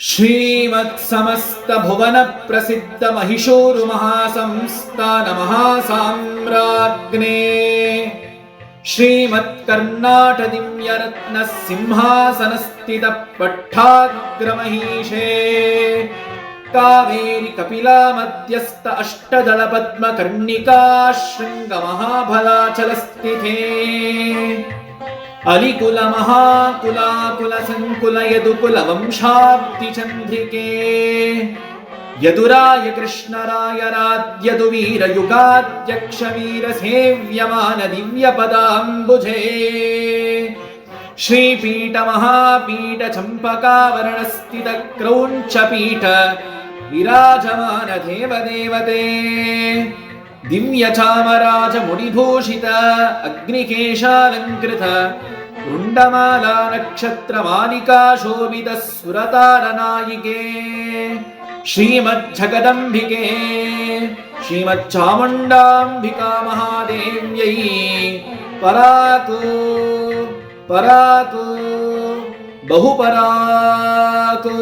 श्रीमत्समस्तभुवनप्रसिद्धमहिषोरुमहासंस्थानमहासाम्राज्ञे श्रीमत्कर्णाटदिव्यरत्नः सिंहासनस्थितपट्टाग्रमहीषे कावेरि कपिला अष्टदलपद्मकर्णिका शृङ्गमहाफलाचलस्थिते అలికుల మహాకులాకుల సంకుల యదుకుల వంశాబ్ది చంద్రికే యదురాయ కృష్ణరాయ రాద్యదు వీరయుగాధ్యక్ష వీర సేవ్యమాన దివ్య పదాంబుజే శ్రీపీఠ మహాపీఠ చంపకావరణ స్థిత క్రౌంచ పీఠ విరాజమాన దేవదేవతే मुनिभूषित अग्निकेशालङ्कृत वृण्डमाला नक्षत्रमालिका शोभित सुरतारनायिके श्रीमज्जगदम्बिके श्रीमच्चामुण्डाम्बिका महादेव्यै परातु परातु बहुपरातु।